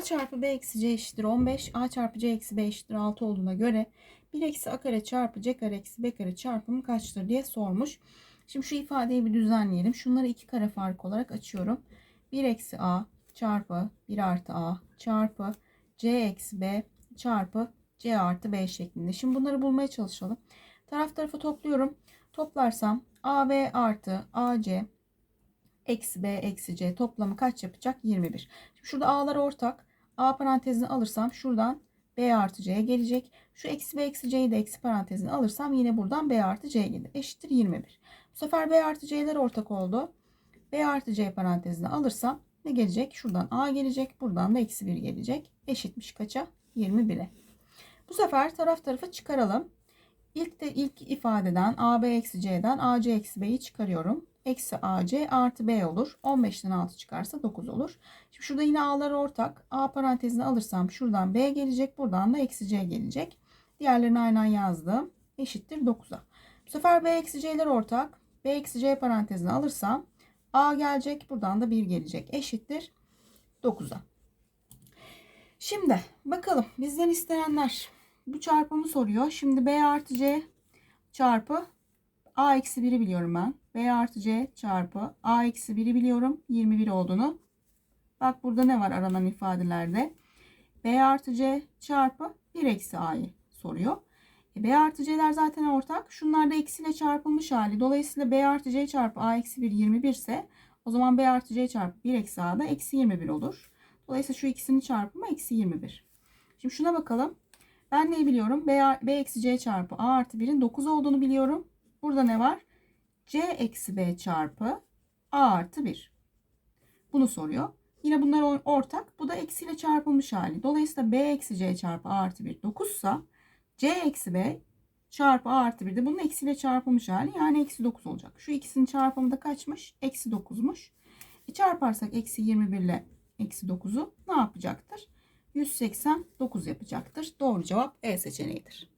A çarpı B eksi C eşittir 15. A çarpı C eksi B eşittir 6 olduğuna göre 1 eksi A kare çarpı C kare eksi B kare çarpımı kaçtır diye sormuş. Şimdi şu ifadeyi bir düzenleyelim. Şunları iki kare fark olarak açıyorum. 1 eksi A çarpı 1 artı A çarpı C eksi B çarpı C artı B şeklinde. Şimdi bunları bulmaya çalışalım. Taraf tarafı topluyorum. Toplarsam AB artı AC eksi B eksi C toplamı kaç yapacak? 21. Şimdi şurada A'lar ortak. A parantezini alırsam şuradan B artı C'ye gelecek. Şu eksi B eksi C'yi de eksi parantezine alırsam yine buradan B artı C gelir. Eşittir 21. Bu sefer B artı C'ler ortak oldu. B artı C parantezine alırsam ne gelecek? Şuradan A gelecek. Buradan da eksi 1 gelecek. Eşitmiş kaça? 21'e. Bu sefer taraf tarafa çıkaralım. İlk de ilk ifadeden AB eksi C'den AC eksi B'yi çıkarıyorum. Eksi AC artı B olur. 15'ten 6 çıkarsa 9 olur. Şimdi şurada yine A'lar ortak. A parantezini alırsam şuradan B gelecek. Buradan da eksi C gelecek. Diğerlerini aynen yazdım. Eşittir 9'a. Bu sefer B eksi C'ler ortak. B eksi C parantezini alırsam A gelecek. Buradan da 1 gelecek. Eşittir 9'a. Şimdi bakalım bizden istenenler. Bu çarpımı soruyor. Şimdi B artı C çarpı A eksi 1'i biliyorum ben. B artı C çarpı A eksi 1'i biliyorum. 21 olduğunu. Bak burada ne var aranan ifadelerde. B artı C çarpı 1 eksi A'yı soruyor. E, B artı C'ler zaten ortak. Şunlar da eksiyle çarpılmış hali. Dolayısıyla B artı C çarpı A eksi 1 21 ise o zaman B artı C çarpı 1 eksi A da eksi 21 olur. Dolayısıyla şu ikisinin çarpımı eksi 21. Şimdi şuna bakalım. Ben ne biliyorum? B, B eksi C çarpı A artı 1'in 9 olduğunu biliyorum. Burada ne var? C eksi B çarpı A artı 1. Bunu soruyor. Yine bunlar ortak. Bu da eksiyle çarpılmış hali. Dolayısıyla B eksi C çarpı A artı 1 9 ise C eksi B çarpı A artı 1 de bunun eksiyle çarpılmış hali. Yani eksi 9 olacak. Şu ikisinin çarpımı da kaçmış? Eksi 9'muş. E çarparsak eksi 21 ile eksi 9'u ne yapacaktır? 189 yapacaktır. Doğru cevap E seçeneğidir.